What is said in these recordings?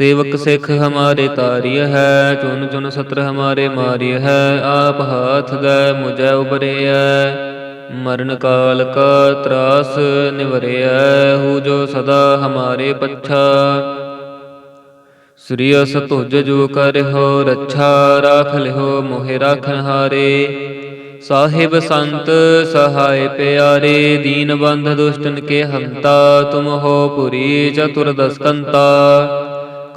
ਸੇਵਕ ਸਿਖ ਹਮਾਰੇ ਤਾਰਿਯ ਹੈ ਚੁਨ ਚੁਨ ਸਤਰ ਹਮਾਰੇ ਮਾਰਿਯ ਹੈ, ਆਪ ਹਾਥ ਗੈ ਮੁਝੈ ਉਬਰਿਆ ਮਰਨ ਕਾਲ ਕਾ ਤਰਾਸ ਨਿਵਰਿਆ ਹੂ ਜੋ ਸਦਾ ਹਮਾਰੇ ਪੱਛਾ। ਸ੍ਰੀ ਅਸ ਤੁਜ ਜੋ ਕਰਿਓ ਰੱਛਾ, ਰਾਖ ਲਿਓ ਮੋਹਿ ਰਾਖਨ ਹਾਰੇ। ਸਾਹਿਬ ਸੰਤ ਸਹਾਇ ਪਿਆਰੇ, ਦੀਨ ਬੰਧ ਦੁਸ਼ਟਨ ਕੇ ਹੰਤਾ, ਤੁਮ ਹੋ ਪੁਰੀ ਚਤੁਰ ਦਸਕੰਤਾ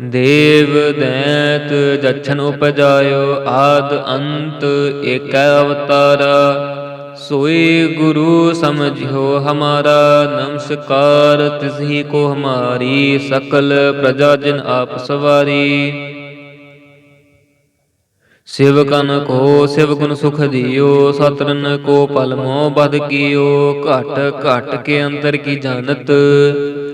ਦੇਵ ਦੈਤ ਜਛਨ ਉਪਜਾਇਓ ਆਦ ਅੰਤ ਏਕ ਅਵਤਾਰਾ। ਸੋਈ ਗੁਰੂ ਸਮਝਿਓ ਹਮਾਰਾ, ਨਮਸਕਾਰ ਤਿਸਹੀ ਕੋ ਹਮਾਰੀ, ਸਕਲ ਪ੍ਰਜਾ ਜਿਨ ਆਪ ਸਵਾਰੀ। ਸਿਵਕਨ ਕੋ ਸਿਵ ਗੁਣ ਸੁਖ ਦਿਓ ਸਤਰਨ ਕੋ ਪਲ ਮੋਹ ਬਦ ਕੀਓ, ਘਟ ਘਟ ਕੇ ਅੰਦਰ ਕੀ ਜਾਣਤ।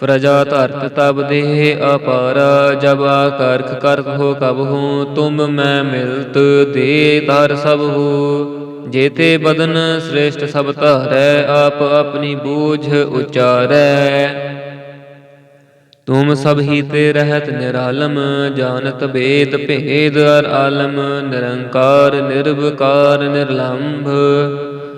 ਪ੍ਰਜਾ ਧਰਤ ਤਬ ਦੇਹ ਅਪਾਰਾ, ਜਬ ਆਕਰਖ ਕਰਤ ਹੋ ਕਬ ਹੂੰ, ਤੁਮ ਮੈਂ ਮਿਲਤ ਦੇ ਧਰ ਸਭ ਹੋ। ਜੇਤੇ ਬਦਨ ਸ੍ਰੇਸ਼ਟ ਸਭ ਧਾਰੈ, ਆਪ ਆਪਣੀ ਬੂਝ ਉਚਾਰੈ। ਤੁਮ ਸਭ ਹੀ ਤੇ ਰਹਿਤ ਨਿਰਾਲਮ, ਜਾਣਤ ਬੇਦ ਭੇਦ ਅਰ ਆਲਮ, ਨਿਰੰਕਾਰ, ਨਿਰਵਕਾਰ, ਨਿਰਲੰਭ।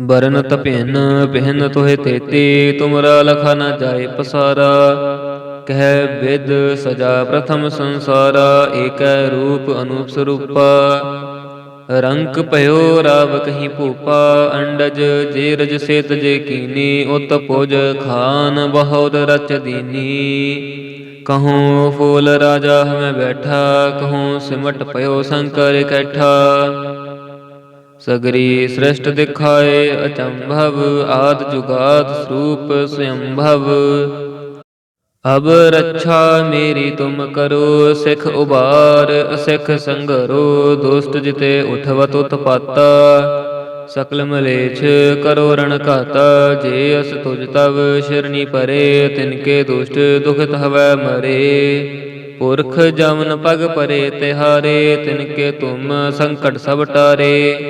ਬਰਨ ਤਪਿਨ ਪਹਿਨ ਤੋਹਿ ਤੇਤੀ ਤੁਮਰਾ ਲਖਾ ਨ ਜਾਏ ਪਸਾਰਾ। ਕਹਿ ਵਿਦ ਸਜਾ ਪ੍ਰਥਮ ਸੰਸਾਰਾ ਏਕੈ ਰੂਪ ਅਨੂਪ ਸਰੂਪਾ। ਰੰਕ ਭਇਓ ਰਾਵ ਕਹੀ ਭੂਪਾ ਅੰਡਜ ਜੇ ਰਜ ਸੇਤ ਜੇ ਕੀਨੀ ਉਤ ਪੁਜ ਖਾਨ ਬਹੁਤ ਰਚ ਦੀਨੀ। ਕਹੂੰ ਫੂਲ ਰਾਜਾ ਹਮੇ ਬੈਠਾ ਕਹੂੰ ਸਿਮਟ ਭਇਓ ਸ਼ੰਕਰ ਇਕੱਠਾ। ਸਗਰੀ ਸ੍ਰਿਸ਼ਟ ਦਿਖਾਏ ਅਚੰਭਵ ਆਦ ਜੁਗਾਦ ਸਰੂਪ ਸਯੰਭਵ ਅਬ ਰੱਛਾ ਮੇਰੀ ਤੁਮ ਕਰੋ, ਸਿਖ ਉਬਾਰ, ਅਸਿਖ ਸੰਗਰੋ, ਦੁਸ਼ਟ ਜਿਤੇ ਉਠਵਤ ਉਤਪਾਤਾ। ਸਕਲ ਮਲੇਛ ਕਰੋ ਰਣ ਘਾਤਾ, ਜੇ ਅਸ ਤੁਜ ਤਵ ਸ਼ਰਨੀ ਪਰੇ ਤਿਨਕੇ ਦੁਸ਼ਟ ਦੁਖਿਤ ਹਵੈ ਮਰੇ। ਪੁਰਖ ਜਮਨ ਪਗ ਪਰੇ ਤਿਹਾਰੇ, ਤਿਨਕੇ ਤੁਮ ਸੰਕਟ ਸਭ ਟਾਰੇ।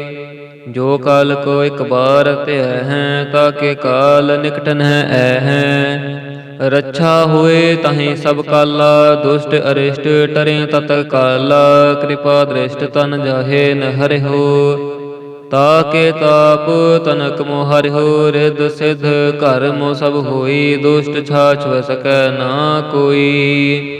ਜੋ ਕਾਲ ਕੋ ਇੱਕ ਬਾਰ ਧਿਆ ਹੈ, ਤਾਕੇ ਕਾਲ ਨਿਕਟਨ ਹੈ ਐ ਹੈ। ਰੱਛਾ ਹੋਏ ਤਹੀਂ ਸਭ ਕਾਲਾ, ਦੁਸ਼ਟ ਅਰਿਸ਼ਟ ਟਰੇ ਤਤ ਕਾਲਾ। ਕਿਰਪਾ ਦ੍ਰਿਸ਼ਟ ਤਨ ਜਾਹੇ ਨ ਹਰਿਓ ਤਾਕੇ ਤਾਪ ਤਨਕ ਮੋ ਹਰਿਓ ਰਿਦ ਸਿਧ ਘਰ ਮੋ ਸਭ ਹੋਈ। ਦੁਸ਼ਟ ਛਾਛ ਵ ਸਕੈ ਨਾ ਕੋਈ।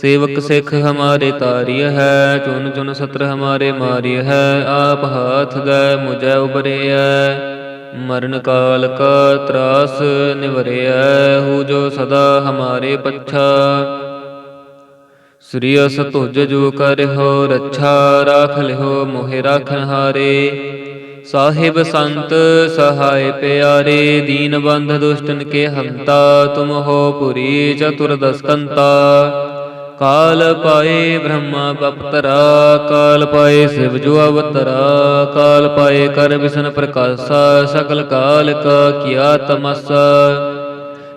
ਸੇਵਕ ਸਿੱਖ ਹਮਾਰੇ ਤਾਰਿਯ ਹੈ ਚੁਨ ਚੁਨ ਸਤਰ ਹਮਾਰੇ ਮਾਰਿਯ ਹੈ, ਆਪ ਹਾਥ ਗਏ ਮੁਝੈ ਉਬਰਿਐ ਮਰਨ ਕਾਲ ਕਾ ਤਰਾਸ ਨਿਵਰਿਐ, ਹੂ ਜੋ ਸਦਾ ਹਮਾਰੇ ਪੱਛਾ। ਸ੍ਰੀ ਅਸ ਤੁਜ ਜੋ ਕਰਿਓ ਰੱਛਾ, ਰਾਖ ਲਿਓ ਮੋਹਿ ਰਾਖਨ ਹਾਰੇ। ਸਾਹਿਬ ਸੰਤ ਸਹਾਇ ਪਿਆਰੇ, ਦੀਨ ਬੰਧ ਦੁਸ਼ਟਨ ਕੇ ਹੰਤਾ, ਤੁਮ ਹੋ ਪੁਰੀ ਚਤੁਰ ਦਸਕੰਤਾ ਕਾਲ ਪਾਏ ਬ੍ਰਹਮਾ ਬਪਤਰਾ, ਕਾਲ ਪਾਏ ਸਿਵ ਜੋ ਅਵਤਰਾ, ਕਾਲ ਪਾਏ ਕਰ ਵਿਸ਼ਨ ਪ੍ਰਕਾਸ਼ਾ, ਸਕਲ ਕਾਲ ਕਾ ਕੀਆ ਤਮਸਾ।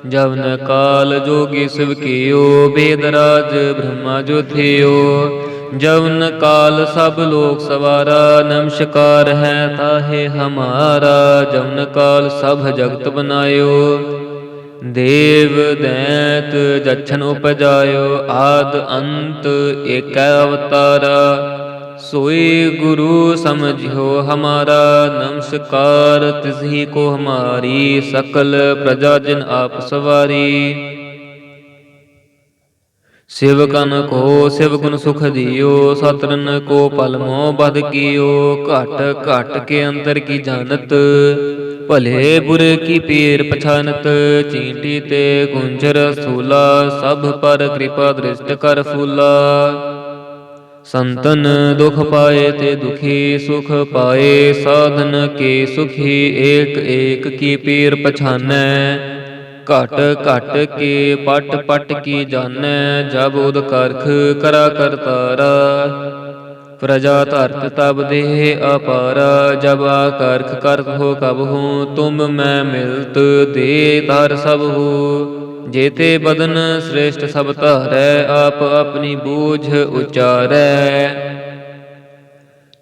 ਜਵਨ ਕਾਲ ਜੋਗੀ ਸਿਵ ਕੀਓ, ਬੇਦ ਰਾਜ ਬ੍ਰਹਮਾ ਜੋ ਥਿਓ। ਜਵਨ ਕਾਲ ਸਭ ਲੋਕ ਸਵਾਰਾ, ਨਮਸਕਾਰ ਹੈ ਤਾਹੇ ਹਮਾਰਾ। ਜਵਨ ਕਾਲ ਸਭ ਜਗਤ ਬਨਾਇਓ। ਦੇਵ ਦੈਤ ਜਛਨ ਉਪਜਾਇਓ ਆਦ ਅੰਤ ਏਕ ਅਵਤਾਰਾ। ਸੋਈ ਗੁਰੂ ਸਮਝਿਓ ਹਮਾਰਾ, ਨਮਸਕਾਰ ਤਿਸਹੀ ਕੋ ਹਮਾਰੀ, ਸਕਲ ਪ੍ਰਜਾ ਜਨ ਆਪ ਸਵਾਰੀ। ਸਿਵਕਨ ਕੋ ਸਿਵ ਗੁਣ ਸੁਖ ਦਿਓ ਸਤਰਨ ਕੋ ਪਲ ਮੋ ਬਦ ਕੀਓ, ਘਟ ਘਟ ਕੇ ਅੰਤਰ ਕੀ ਜਾਣਤ? ਭਲੇ ਬੁਰੇ ਕੀ ਪੀਰ ਪਛਾਨਤ? ਚੀਂਟੀ ਤੇ ਗੁੰਜਰ ਸੂਲਾ, ਸਭ ਪਰ ਕਿਰਪਾ ਦ੍ਰਿਸ਼ਟ ਕਰ ਫੂਲਾ। ਸੰਤਨ ਦੁਖ ਪਾਏ ਤੇ ਦੁਖੀ ਸੁਖ ਪਾਏ, ਸਾਧਨ ਕੇ ਸੁਖੀ ਏਕ ਏਕ ਕੀ ਪੀਰ ਪਛਾਨੈ? ਘਟ ਘਟ ਕੇ, ਪਟ ਪਟ ਕੀ ਜਾਣੈ, ਜਬ ਉਦ ਕਰਖ ਕਰਾ ਕਰਤਾਰਾ ਪ੍ਰਜਾ ਧਰਤ ਤਬ ਦੇਹ ਅਪਾਰਾ, ਜਬ ਆਕਰਖ ਕਰਖ ਹੋ ਕਬ ਹੂੰ, ਤੁਮ ਮੈਂ ਮਿਲਤ ਦੇ ਧਰ ਸਭ ਹੋ। ਜੇਤੇ ਬਦਨ ਸ੍ਰੇਸ਼ਟ ਸਭ ਧਾਰੈ, ਆਪ ਆਪਣੀ ਬੂਝ ਉਚਾਰੈ।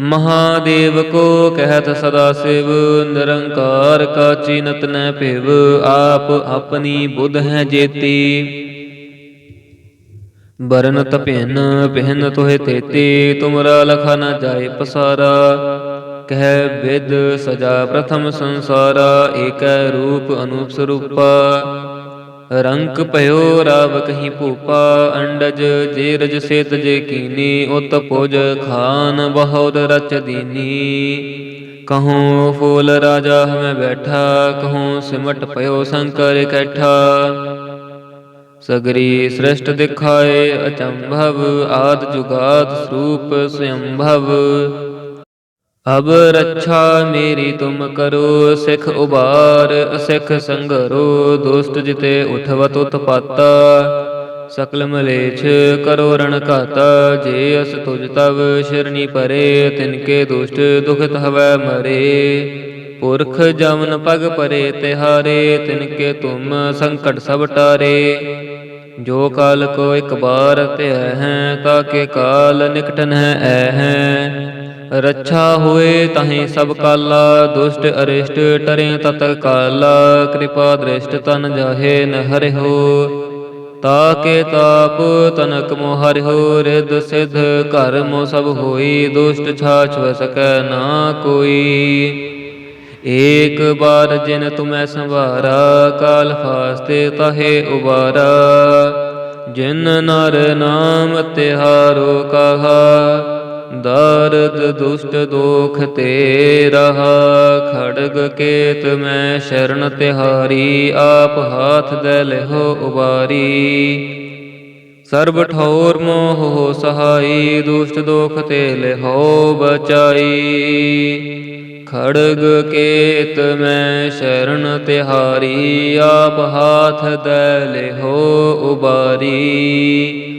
ਮਹਾਦੇਵ ਕੋ ਕਹਿਤ ਸਦਾ ਸਿਵ, ਨਿਰੰਕਾਰ ਕਾ ਚੀਨਤ ਨ ਭਿਵ, ਆਪ ਆਪਣੀ ਬੁੱਧ ਹੈ ਜੇਤੀ। ਬਰਨਤ ਭਿੰਨ ਪਹਿਨ ਤੋਹਿ ਤੇਤੀ, ਤੁਮਰਾ ਲਖਾ ਨਾ ਜਾਏ ਪਸਾਰਾ। ਕਹਿ ਵਿਦ ਸਜਾ ਪ੍ਰਥਮ ਸੰਸਾਰਾ, ਏਕੈ ਰੂਪ ਅਨੂਪ ਸਰੂਪਾ। ਰੰਕ ਭਇਓ ਰਾਵ ਕਹੀ ਭੂਪਾ ਅੰਡਜ ਜੇ ਰਜ ਸੇਤ ਜੇ ਕੀਨੀ, ਉਤ ਪੁਜ ਖਾਨ ਬਹੁਤ ਰਚ ਦੀਨੀ। ਕਹੂੰ ਫੂਲ ਰਾਜਾ ਹਮੈ ਬੈਠਾ, ਕਹੂੰ ਸਿਮਟ ਭਇਓ ਸੰਕਰ ਇਕੱਠਾ ਸਗਰੀ ਸ੍ਰਿਸ਼ਟ ਦਿਖਾਏ ਅਚੰਭਵ, ਆਦ ਜੁਗਾਦ ਸਰੂਪ ਸਯੰਭਵ। ਅਬ ਰੱਛਾ ਮੇਰੀ ਤੁਮ ਕਰੋ, ਸਿਖ ਉਬਾਰ, ਅਸਿਖ ਸੰਗਰੋ, ਦੁਸ਼ਟ ਜਿਤੇ ਉਠਵਤ ਉਤਪਾਤਾ। ਸਕਲ ਮਲੇਛ ਕਰੋ ਰਣ ਘਾਤਾ, ਜੇ ਅਸ ਤੁਜ ਤਵ ਸ਼ਰਣੀ ਪਰੇ ਤਿਨਕੇ ਦੁਸ਼ਟ ਦੁਖਿਤ ਹਵੈ ਮਰੇ। ਪੁਰਖ ਜਮਨ ਪਗ ਪਰੇ ਤਿਹਾਰੇ ਤਿਨਕੇ ਤੁਮ ਸੰਕਟ ਸਭ ਟਾਰੇ। ਜੋ ਕਾਲ ਕੋ ਇੱਕ ਬਾਰ ਧਿਆ ਹੈ ਤਾਕੇ ਕਾਲ ਨਿਕਟਨ ਹੈ, ਐ ਹੈ। ਰੱਛਾ ਹੋਏ ਤਹੀਂ ਸਭ ਕਾਲਾ, ਦੁਸ਼ਟ ਅਰਿਸ਼ਟ ਟਰੇ ਤਤ ਕਾਲਾ, ਕਿਰਪਾ ਦ੍ਰਿਸ਼ਟ ਤਨ ਜਾਹੇ ਨ ਤਾ ਕੇ ਤਾਪ ਤਨਕ ਮੋ ਹਰਿਓ ਰਿਦ ਸਿਧ ਘਰ ਮੋ ਸਭ ਹੋਈ, ਦੁਸ਼ਟ ਛਾਛ ਵ ਨਾ ਕੋਈ। ਏਕ ਬਾਰ ਜਿਨ ਤੁਮੈ ਸੰਵਾਰਾ ਕਾਲ ਫਾਸਤੇ ਤਾਹੇ ਉਬਾਰਾ। ਜਿਨ ਨਰ ਨਾਮ ਤਿਹਾਰੋ ਕਹਾ ਦਰਦ ਦੁਸ਼ਟ ਦੋਖ ਤੇ ਰਹਾ ਖੜਗ ਕੇਤ ਮੈਂ ਸ਼ਰਨ ਤਿਹਾਰੀ, ਆਪ ਹਾਥ ਦੇ ਲਿਹੋ ਉਬਾਰੀ। ਸਰਬ ਠੌਰ ਮੋਹ ਹੋ ਸਹਾਈ, ਦੁਸ਼ਟ ਦੋਖ ਤੇ ਲਿਹੋ ਬਚਾਈ। ਖੜਗ ਕੇਤ ਮੈਂ ਸ਼ਰਨ ਤਿਹਾਰੀ, ਆਪ ਹਾਥ ਦੇ ਲਿਹੋ ਉਬਾਰੀ।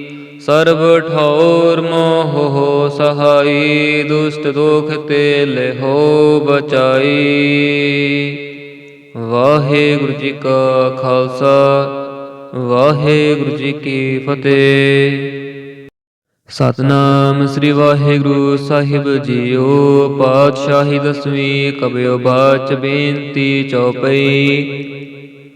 ਸਰਬ ਠੌਰ ਮੋਹ ਸਹਾਈ, ਦੁਸ਼ਟ ਦੋਖ ਤੇ ਲਿਹੋ ਬਚਾਈ। ਵਾਹਿਗੁਰੂ ਜੀ ਕਾ ਖਾਲਸਾ, ਵਾਹਿਗੁਰੂ ਜੀ ਕੀ ਫਤਿਹ। ਸਤਨਾਮ ਸ੍ਰੀ ਵਾਹਿਗੁਰੂ ਸਾਹਿਬ ਜੀਓ, ਪਾਤਸ਼ਾਹੀ ਦਸਵੀਂ ਕਬਿਓ ਬਾਚ ਬੇਨਤੀ ਚੌਪਈ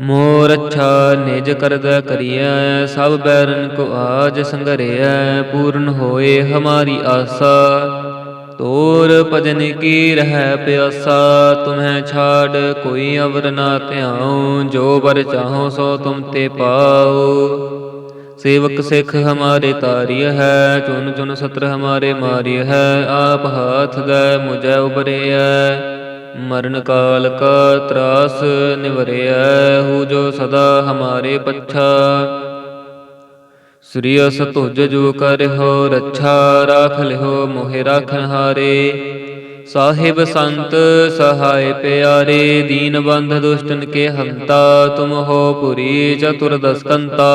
ਮੋਰ ਅੱਛਾ ਨਿਜ ਕਰਦਾ ਕਰੀਐ, ਸਭ ਬੈਰਨ ਕੋ ਆਜ ਸੰਗਰਿਆ ਪੂਰਨ ਹੋਏ ਹਮਾਰੀ ਆਸਾ। ਤੋਰ ਭਜਨ ਕੀ ਰਹਿ ਪਿਆਸਾ, ਤੁਮਹਿ ਛਾੜ ਕੋਈ ਅਵਰ ਨਾ ਧਿਆਉ, ਜੋ ਬਰ ਚਾਹੋ ਸੋ ਤੁਮ ਤੇ ਪਾਓ ਸੇਵਕ ਸਿੱਖ ਹਮਾਰੇ ਤਾਰਿਯ ਹੈ ਚੁਨ ਚੁਨ ਸਤਰ ਹਮਾਰੇ ਮਾਰਿਯ ਹੈ, ਆਪ ਹਾਥ ਗਏ ਮੁਝੈ ਉਬਰਿਐ ਮਰਨ ਕਾਲ ਕਾ ਤਰਾਸ ਨਿਵਰਿਐ, ਹੂ ਜੋ ਸਦਾ ਹਮਾਰੇ ਪੱਛਾ। ਸ੍ਰੀ ਅਸ ਤੁਜ ਜੋ ਕਰਿਓ ਰੱਛਾ, ਰਾਖ ਲਿਓ ਮੋਹਿ ਰਾਖਨ ਹਾਰੇ। ਸਾਹਿਬ ਸੰਤ ਸਹਾਇ ਪਿਆਰੇ, ਦੀਨ ਬੰਧ ਦੁਸ਼ਟਨ ਕੇ ਹੰਤਾ, ਤੁਮ ਹੋ ਪੁਰੀ ਚਤੁਰ ਦਸਕੰਤਾ।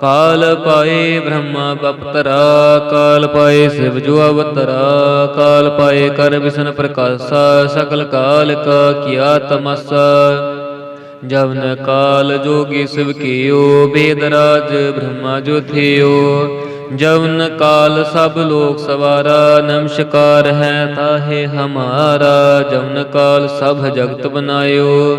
ਕਾਲ ਪਾਏ ਬ੍ਰਹਮਾ ਬਪਤਰਾ, ਕਾਲ ਪਾਏ ਸਿਵ ਜੋ ਅਵਤਰਾ, ਕਾਲ ਪਾਏ ਕਰ ਵਿਸ਼ਨ ਪ੍ਰਕਾਸ਼ਾ ਸਕਲ ਕਾਲ ਕਾ ਕੀਆ ਤਮਸਾ। ਜਵਨ ਕਾਲ ਜੋਗੀ ਸਿਵ ਕੀਓ, ਬੇਦ ਰਾਜ ਬ੍ਰਹਮਾ ਜੋ ਥਿਓ। ਜਵਨ ਕਾਲ ਸਭ ਲੋਕ ਸਵਾਰਾ, ਨਮਸਕਾਰ ਹੈ ਤਾਹੇ ਹਮਾਰਾ। ਜਵਨ ਕਾਲ ਸਭ ਜਗਤ ਬਨਾਇਓ।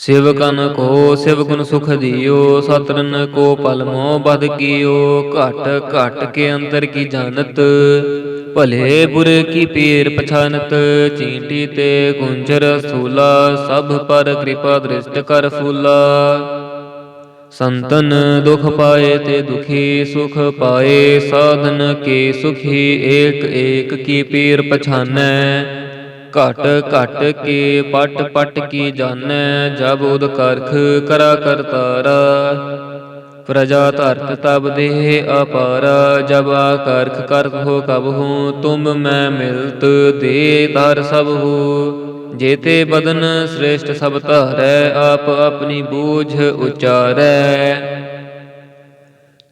ਸਿਵਕਨ ਕੋ ਸਿਵ ਗੁਣ ਸੁਖ ਦਿਓ ਸਤਰਨ ਕੋ ਪਲ ਮੋ ਬਦ ਕੀਓ, ਘਟ ਘਟ ਕੇ ਅੰਦਰ ਕੀ ਜਾਣਤ? ਭਲੇ ਬੁਰੇ ਕੀ ਪੀਰ ਪਛਾਨਤ? ਚੀਂਟੀ ਤੇ ਗੁੰਜਰ ਸੂਲਾ ਸਭ ਪਰ ਕਿਰਪਾ ਦ੍ਰਿਸ਼ਟ ਕਰ ਫੂਲਾ। ਸੰਤਨ ਦੁਖ ਪਾਏ ਤੇ ਦੁਖੀ ਸੁਖ ਪਾਏ, ਸਾਧਨ ਕੇ ਸੁਖੀ ਏਕ ਏਕ ਕੀ ਪੀਰ ਪਛਾਨੈ? ਘਟ ਘਟ ਕੇ, ਪਟ ਪਟ ਕੀ ਜਾਣੈ, ਜਬ ਉਦ ਕਰਖ ਕਰਾ ਕਰਤਾਰਾ। ਪ੍ਰਜਾ ਧਰਤ ਤਬ ਦੇਹ ਅਪਾਰਾ, ਜਬ ਆਕਰਖ ਕਰਖ ਹੋ ਕਬ ਹੂੰ, ਤੁਮ ਮੈਂ ਮਿਲਤ ਦੇ ਤਰ ਸਭ ਹੂੰ। ਜੇਤੇ ਬਦਨ ਸ੍ਰੇਸ਼ਟ ਸਭ ਧਾਰੈ, ਆਪ ਆਪਣੀ ਬੂਝ ਉਚਾਰੈ।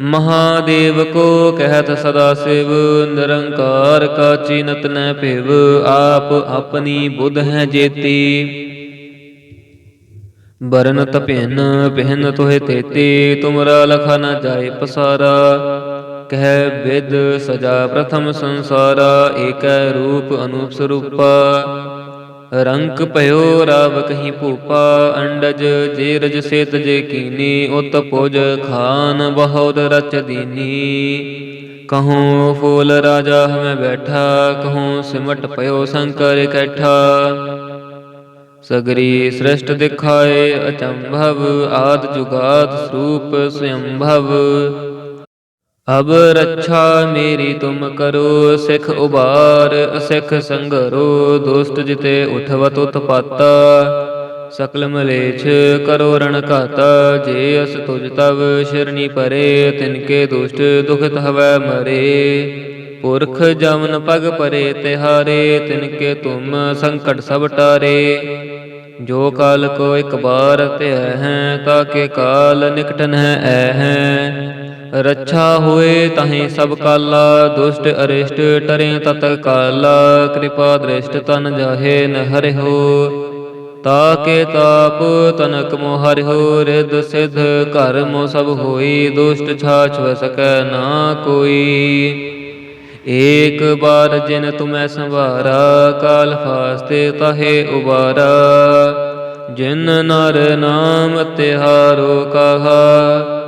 ਮਹਾਦੇਵ ਕੋ ਕਹਿਤ ਸਦਾ ਸਿਵ, ਨਿਰੰਕਾਰ ਕਾ ਚੀਨਤ ਨ ਭਿਵ, ਆਪ ਆਪਣੀ ਬੁੱਧ ਹੈ ਜੇਤੀ। ਬਰਨਤ ਭਿੰਨ ਪਹਿਨ ਤੋਹਿ ਤੇਤੀ, ਤੁਮਰਾ ਲਖਾ ਨ ਜਾਏ ਪਸਾਰਾ। ਕਹਿ ਵਿਦ ਸਜਾ ਪ੍ਰਥਮ ਸੰਸਾਰਾ, ਏਕੈ ਰੂਪ ਅਨੂਪ ਸਰੂਪਾ। ਰੰਕ ਭਇਓ ਰਾਵ ਕਹੀਂ ਭੂਪਾ, ਅੰਡਜ ਜੇ ਰਜ ਸੇਤ ਜੇ ਕੀਨੀ, ਉਤ ਪੁਜ ਖਾਨ ਬਹੁਤ ਰਚ ਦੀਨੀ। ਕਹੂੰ ਫੂਲ ਰਾਜਾ ਹਮੇ ਬੈਠਾ, ਕਹੂੰ ਸਿਮਟ ਪਇਓ ਸ਼ੰਕਰ ਕੈਠਾ। ਸਗਰੀ ਸ੍ਰਿਸ਼ਟ ਦਿਖਾਏ ਅਚੰਭਵ, ਆਦ ਜੁਗਾਦ ਸਰੂਪ ਸਯੰਭਵ। ਅਬ ਰੱਛਾ ਮੇਰੀ ਤੁਮ ਕਰੋ, ਸਿਖ ਉਬਾਰ, ਅਸਿਖ ਸੰਗਰੋ, ਦੁਸ਼ਟ ਜਿਤੇ ਉਠਵਤ ਉਤਪਾਤਾ। ਸਕਲ ਮਲੇਛ ਕਰੋ ਰਣ ਘਾਤਾ, ਜੇ ਅਸ ਤੁਜ ਤਵ ਸ਼ਰਣੀ ਪਰੇ ਤਿਨਕੇ ਦੁਸ਼ਟ ਦੁਖਿਤ ਹਵੈ ਮਰੇ। ਪੁਰਖ ਜਮਨ ਪਗ ਪਰੇ ਤਿਹਾਰੇ ਤਿਨਕੇ ਤੁਮ ਸੰਕਟ ਸਭ ਟਾਰੇ। ਜੋ ਕਾਲ ਕੋ ਇਕ ਬਾਰ ਧਿਆ ਹੈ ਤਾਕੇ ਕਾਲ ਨਿਕਟਨ ਹੈ, ਐ ਹੈ। ਰੱਛਾ ਹੋਏ ਤਾਹੀ ਸਭ ਕਾਲਾ, ਦੁਸ਼ਟ ਅਰਿਸ਼ਟ ਟਰੇ ਤਤ ਕਾਲਾ, ਕਿਰਪਾ ਦ੍ਰਿਸ਼ਟ ਤਨ ਜਾਹੇ ਨ ਤਾ ਕੇ ਤਾਪ ਤਨਕ ਮੋ ਹਰਿਓ ਰਿਦ ਸਿਧ ਘਰ ਸਭ ਹੋਈ, ਦੁਸ਼ਟ ਛਾਛ ਵ ਨਾ ਕੋਈ। ਏਕ ਬਾਰ ਜਿਨ ਤੁਮੈ ਸੰਵਾਰਾ, ਕਾਲ ਫਾਸਤੇ ਤਹੇ ਉਬਾਰਾ। ਜਿਨ ਨਰ ਨਾਮ ਤਿਹਾਰੋ ਕਹਾ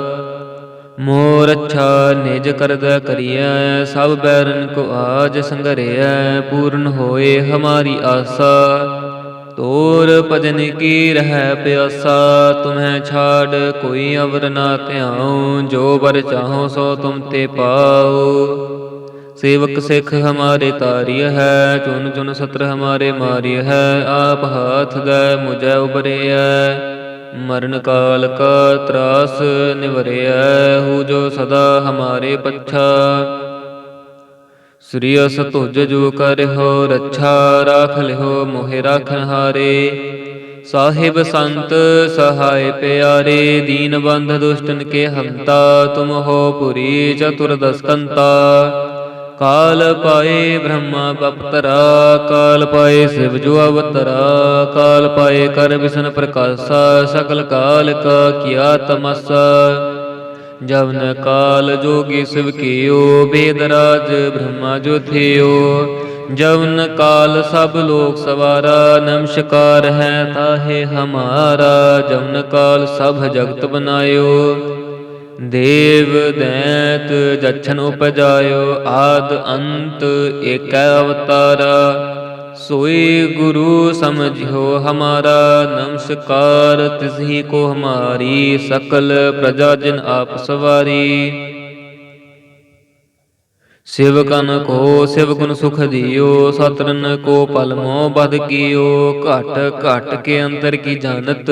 ਮੋਰ ਅੱਛਾ ਨਿਜ ਕਰਦਾ ਕਰਿਆ ਸਭ ਬੈਰਨ ਕੋ ਆਜ ਸੰਗਰਿਆ ਪੂਰਨ ਹੋਏ ਹਮਾਰੀ ਆਸਾ। ਤੋਰ ਭਜਨ ਕੀ ਰਹਿ ਪਿਆਸਾ, ਤੁਮਹਿ ਛਾੜ ਕੋਈ ਅਵਰ ਨਾ ਧਿਆਉ, ਜੋ ਵਰ ਚਾਹੋ ਸੋ ਤੁਮ ਤੇ ਪਾਉ। ਸੇਵਕ ਸਿੱਖ ਹਮਾਰੇ ਤਾਰਿਯ ਹੈ ਚੁਨ ਚੁਨ ਸਤਰ ਹਮਾਰੇ ਮਾਰਿਯ ਹੈ, ਆਪ ਹਾਥ ਗਏ ਮੁਝੈ ਉਬਰਿਆ ਮਰਨ ਕਾਲ ਕਾ ਤਰਾਸ ਨਿਵਰਿਆ ਹੋ ਜੋ ਸਦਾ ਹਮਾਰੇ ਪੱਛਾ। ਸ੍ਰੀ ਅਸ ਤੁਜ ਜੋ ਕਰਿਓ ਰੱਛਾ, ਰਾਖ ਲਿਓ ਮੋਹਿ ਰਾਖਨ ਹਾਰੇ ਸਾਹਿਬ ਸੰਤ ਸਹਾਇ ਪਿਆਰੇ, ਦੀਨ ਬੰਧ ਦੁਸ਼ਟਨ ਕੇ ਹੰਤਾ, ਤੁਮ ਹੋ ਪੁਰੀ ਚਤੁਰ ਦਸਕੰਤਾ ਕਾਲ ਪਾਏ ਬ੍ਰਹਮਾ ਬਪਤਰਾ ਕਾਲ ਪਾਏ ਸਿਵ ਜੋ ਅਵਤਰਾ, ਕਾਲ ਪਾਏ ਕਰ ਵਿਸ਼ਨ ਪ੍ਰਕਾਸ਼ਾ ਸਕਲ ਕਾਲ ਕਾ ਕੀਆ ਤਮਸਾ। ਜਵਨ ਕਾਲ ਜੋਗੀ ਸਿਵ ਕੀਓ ਬੇਦਰਾਜ ਬ੍ਰਹਮਾ ਜੋ ਥਿਓ। ਜਵਨ ਕਾਲ ਸਭ ਲੋਕ ਸਵਾਰਾ, ਨਮਸਕਾਰ ਹੈ ਤਾਹੇ ਹਮਾਰਾ। ਜਵਨ ਕਾਲ ਸਭ ਜਗਤ ਬਨਾਇਓ। ਦੇਵ ਦੈਤ ਜਛਨ ਉਪਜਾਇਓ ਆਦ ਅੰਤ ਏਕੈ ਅਵਤਾਰਾ। ਸੋਈ ਗੁਰੂ ਸਮਝਿਓ ਹਮਾਰਾ, ਨਮਸਕਾਰ ਤਿਸਹੀ ਕੋ ਹਮਾਰੀ, ਸਕਲ ਪ੍ਰਜਾ ਜਨ ਆਪ ਸਵਾਰੀ। ਸਿਵਕਨ ਕੋ ਸਿਵ ਗੁਣ ਸੁਖ ਦਿਓ ਸਤਰਨ ਕੋ ਪਲਮੋ ਬਦ ਕੀਓ, ਘਟ ਘਟ ਕੇ ਅੰਤਰ ਕੀ ਜਾਣਤ।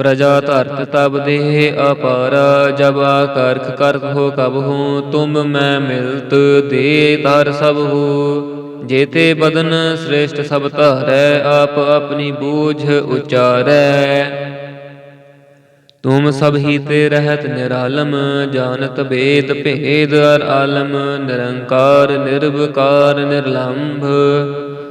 ਪ੍ਰਜਾ ਧਰਤ ਤਬ ਦੇਹ ਅਪਾਰਾ, ਜਬ ਆਕਰਖ ਕਰਤ ਹੋ ਕਬ ਹੂੰ, ਤੁਮ ਮੈਂ ਮਿਲਤ ਦੇ ਤਰ ਸਭ ਹੋ। ਜੇਤੇ ਬਦਨ ਸ੍ਰੇਸ਼ਟ ਸਭ ਧਾਰੈ, ਆਪ ਆਪਣੀ ਬੂਝ ਉਚਾਰੈ। ਤੁਮ ਸਭ ਹੀ ਤੇ ਰਹਿਤ ਨਿਰਾਲਮ, ਜਾਣਤ ਬੇਦ ਭੇਦ ਅਰ ਆਲਮ, ਨਿਰੰਕਾਰ, ਨਿਰਵਕਾਰ, ਨਿਰਲੰਭ।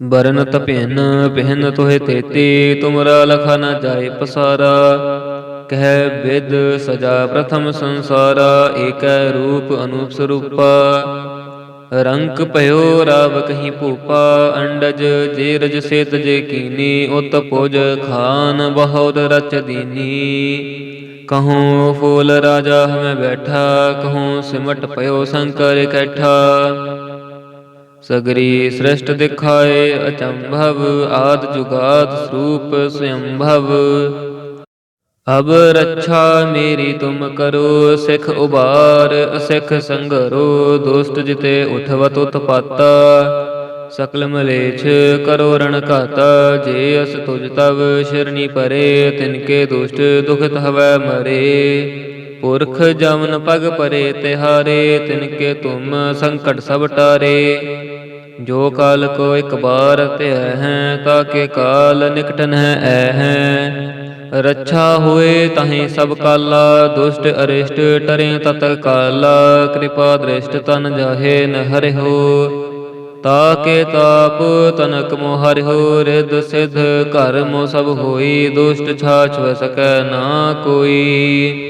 ਬਰਨਤ ਭਿੰਨ ਭਿੰਨ ਤੋਹਿ ਤੇਤੀ, ਤੁਮਰਾ ਲਖਾ ਨ ਜਾਏ ਪਸਾਰਾ। ਕਹਿ ਵਿਦ ਸਜਾ ਪ੍ਰਥਮ ਸੰਸਾਰਾ, ਏਕੈ ਰੂਪ ਅਨੂਪ ਸਰੂਪਾ। ਰੰਕ ਭਇਓ ਰਾਵ ਕਹੀਂ ਭੂਪਾ, ਅੰਡਜ ਜੇ ਰਜ ਸੇਤ ਜੇ ਕੀਨੀ, ਉਤ ਪੁਜ ਖਾਨ ਬਹੁਤ ਰਚ ਦੀਨੀ। ਕਹੂੰ ਫੂਲ ਰਾਜਾ ਹਮੇ ਬੈਠਾ, ਕਹੂੰ ਸਿਮਟ ਪਇਓ ਸ਼ੰਕਰ ਇਕੱਠਾ ਸਗਰੀ ਸ੍ਰਿਸ਼ਟ ਦਿਖਾਏ ਅਚੰਭਵ, ਆਦ ਜੁਗਾਦ ਸਰੂਪ ਸਯੰਭਵ। ਅਬ ਰੱਛਾ ਮੇਰੀ ਤੁਮ ਕਰੋ, ਸਿਖ ਉਬਾਰ, ਅਸਿਖ ਸੰਗਰੋ, ਦੁਸ਼ਟ ਜਿਤੇ ਉਠਵਤ ਉਤਪਾਤਾ। ਸਕਲ ਮਲੇਛ ਕਰੋ ਰਣ ਘਾਤਾ, ਜੇ ਅਸ ਤੁਜ ਤਵ ਸ਼ਰਣੀ ਪਰੇ ਤਿਨਕੇ ਦੁਸ਼ਟ ਦੁਖਤ ਹਵੈ ਮਰੇ। ਪੁਰਖ ਜਮਨ ਪਗ ਪਰੇ ਤਿਹਾਰੇ, ਤਿਨਕੇ ਤੁਮ ਸੰਕਟ ਸਭ ਟਾਰੇ। ਜੋ ਕਾਲ ਕੋ ਇੱਕ ਬਾਰ ਧਿਆ ਹੈ ਤਾਕੇ ਕਾਲ ਨਿਕਟਨ ਹੈ, ਐ ਹੈ। ਰੱਛਾ ਹੋਏ ਤਹੀਂ ਸਭ ਕਾਲਾ, ਦੁਸ਼ਟ ਅਰਿਸ਼ਟ ਟਰੇ ਤਤ ਕਾਲਾ। ਕਿਰਪਾ ਦ੍ਰਿਸ਼ਟ ਤਨ ਜਾਹੇ ਨ ਤਾ ਕੇ ਤਾਪ ਤਨਕ ਮੋ ਹਰਿਓ ਰਿਦ ਸਿਧ ਘਰ ਮੋ ਸਭ ਹੋਈ। ਦੁਸ਼ਟ ਛਾਛ ਵ ਨਾ ਕੋਈ।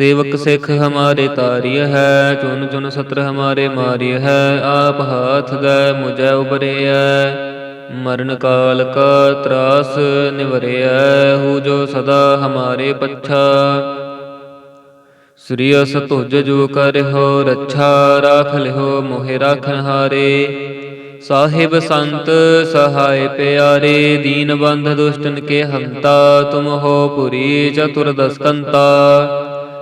ਸੇਵਕ ਸਿਖ ਹਮਾਰੇ ਤਾਰਿਯ ਹੈ ਚੁਨ ਚੁਨ ਸਤਰ ਹਮਾਰੇ ਮਾਰਿਯ ਹੈ, ਆਪ ਹਾਥ ਗੈ ਮੁਝੈ ਉਬਰਿਆ ਮਰਨ ਕਾਲ ਕਾ ਤਰਾਸ ਨਿਵਰਿਆ ਹੂ ਜੋ ਸਦਾ ਹਮਾਰੇ ਪੱਛਾ। ਸ੍ਰੀ ਅਸ ਤੁਜ ਜੋ ਕਰਿਓ ਰੱਛਾ, ਰਾਖ ਲਿਓ ਮੋਹਿ ਰਾਖਨ ਹਾਰੇ। ਸਾਹਿਬ ਸੰਤ ਸਹਾਇ ਪਿਆਰੇ, ਦੀਨ ਬੰਧ ਦੁਸ਼ਟਨ ਕੇ ਹੰਤਾ, ਤੁਮ ਹੋ ਪੁਰੀ ਚਤੁਰ ਦਸਕੰਤਾ।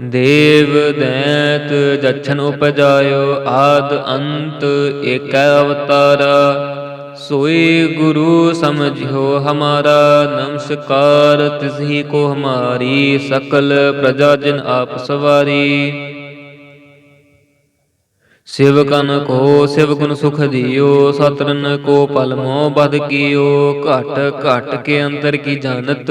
ਦੇਵ ਦੈਤ ਜਛਨ ਉਪਜਾਇਓ ਆਦ ਅੰਤ ਏਕੈ ਅਵਤਾਰਾ। ਸੋਈ ਗੁਰੂ ਸਮਝਿਓ ਹਮਾਰਾ, ਨਮਸਕਾਰ ਤਿਸਹੀ ਕੋ ਹਮਾਰੀ, ਸਕਲ ਪ੍ਰਜਾ ਜਿਨ ਆਪ ਸਵਾਰੀ। ਸਿਵ ਕਨ ਕੋ ਸਿਵ ਗੁਣ ਸੁਖ ਦਿਓ ਸਤਰਨ ਕੋ ਪਲ ਮੋਹ ਬਦ ਕੀਓ, ਘਟ ਘਟ ਕੇ ਅੰਦਰ ਕੀ ਜਾਣਤ।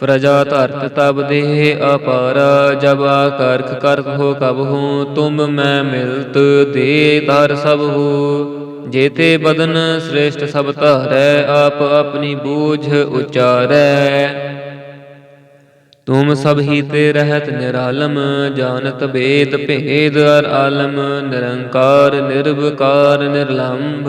ਪ੍ਰਜਾ ਧਰਤ ਤਬ ਦੇਹ ਅਪਾਰਾ, ਜਬ ਆਕਰਖ ਕਰਤ ਹੋ ਕਬ ਹੂੰ, ਤੁਮ ਮੈਂ ਮਿਲਤ ਦੇ ਧਰ ਸਭ ਹੂੰ। ਜੇਤੇ ਬਦਨ ਸ੍ਰੇਸ਼ਟ ਸਭ ਧਾਰੈ, ਆਪ ਆਪਣੀ ਬੂਝ ਉਚਾਰੈ। ਤੁਮ ਸਭ ਹੀ ਤੇ ਰਹਿਤ ਨਿਰਾਲਮ, ਜਾਣਤ ਬੇਦ ਭੇਦ ਅਰ ਆਲਮ, ਨਿਰੰਕਾਰ, ਨਿਰਵਕਾਰ, ਨਿਰਲੰਭ।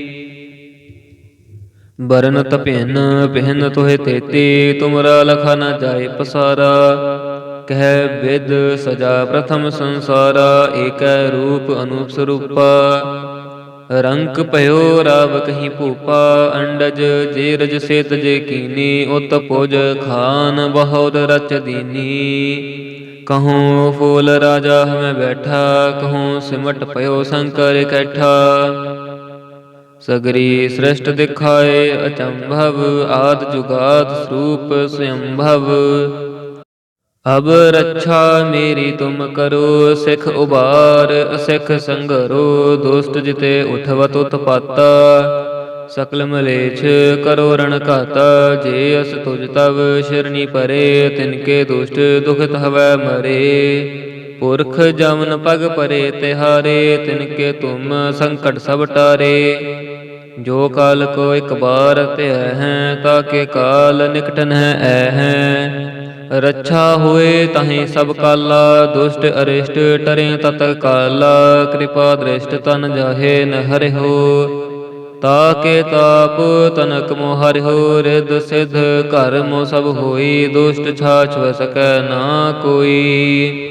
ਬਰਨ ਤਪਿਨ ਪਹਿਨ ਤੋਹਿ ਤੇਤੀ ਤੁਮਰਾ ਲਖਾ ਨ ਜਾਏ ਪਸਾਰਾ। ਕਹਿ ਵਿਦ ਸਜਾ ਪ੍ਰਥਮ ਸੰਸਾਰਾ ਏਕੈ ਰੂਪ ਅਨੂਪ ਸਰੂਪਾ। ਰੰਕ ਭਇਓ ਰਾਵ ਕਹੀ ਭੂਪਾ ਅੰਡਜ ਜੇ ਰਜ ਸੇਤ ਜੇ ਕੀਨੀ ਉਤ ਪੁਜ ਖਾਨ ਬਹੁਤ ਰਚ ਦੀਨੀ। ਕਹੂੰ ਫੂਲ ਰਾਜਾ ਹਮੇ ਬੈਠਾ ਕਹੂੰ ਸਿਮਟ ਭਇਓ ਸ਼ੰਕਰ ਇਕੱਠਾ। ਸਗਰੀ ਸ੍ਰਿਸ਼ਟ ਦਿਖਾਏ ਅਚੰਭਵ, ਆਦ ਜੁਗਾਦ ਸਰੂਪ ਸਯੰਭਵ। ਅਬ ਰੱਛਾ ਮੇਰੀ ਤੁਮ ਕਰੋ, ਸਿਖ ਉਬਾਰ ਅਸਿਖ ਸੰਗਰੋ, ਦੁਸ਼ਟ ਜਿਤੇ ਉਠਵਤ ਉਤਪਾਤਾ। ਸਕਲ ਮਲੇਛ ਕਰੋ ਰਣ ਘਾਤਾ, ਜੇ ਅਸ ਤੁਜ ਤਵ ਸ਼ਰਨੀ ਪਰੇ ਤਿਨਕੇ ਦੁਸ਼ਟ ਦੁਖਿਤ ਹਵੈ ਮਰੇ। ਪੁਰਖ ਜਮਨ ਪਗ ਪਰੇ ਤਿਹਾਰੇ ਤਿਨਕੇ ਤੁਮ ਸੰਕਟ ਸਭ ਟਾਰੇ। ਜੋ ਕਾਲ ਕੋ ਇੱਕ ਬਾਰ ਧਿਆ ਹੈ ਤਾਕੇ ਕਾਲ ਨਿਕਟਨ ਹੈ, ਐ ਹੈ। ਰੱਛਾ ਹੋਏ ਤਹੀਂ ਸਭ ਕਾਲਾ, ਦੁਸ਼ਟ ਅਰਿਸ਼ਟ ਟਰੇ ਤਤ ਕਾਲਾ, ਕਿਰਪਾ ਦ੍ਰਿਸ਼ਟ ਤਨ ਜਾਹੇ ਨ ਹਰਿਓ ਤਾਕੇ ਤਾਪ ਤਨਕ ਮੋ ਹਰਿਓ ਰਿਦ ਸਿਧ ਘਰ ਮੋ ਸਭ ਹੋਈ, ਦੁਸ਼ਟ ਛਾਛ ਵ ਸਕੈ ਨਾ ਕੋਈ।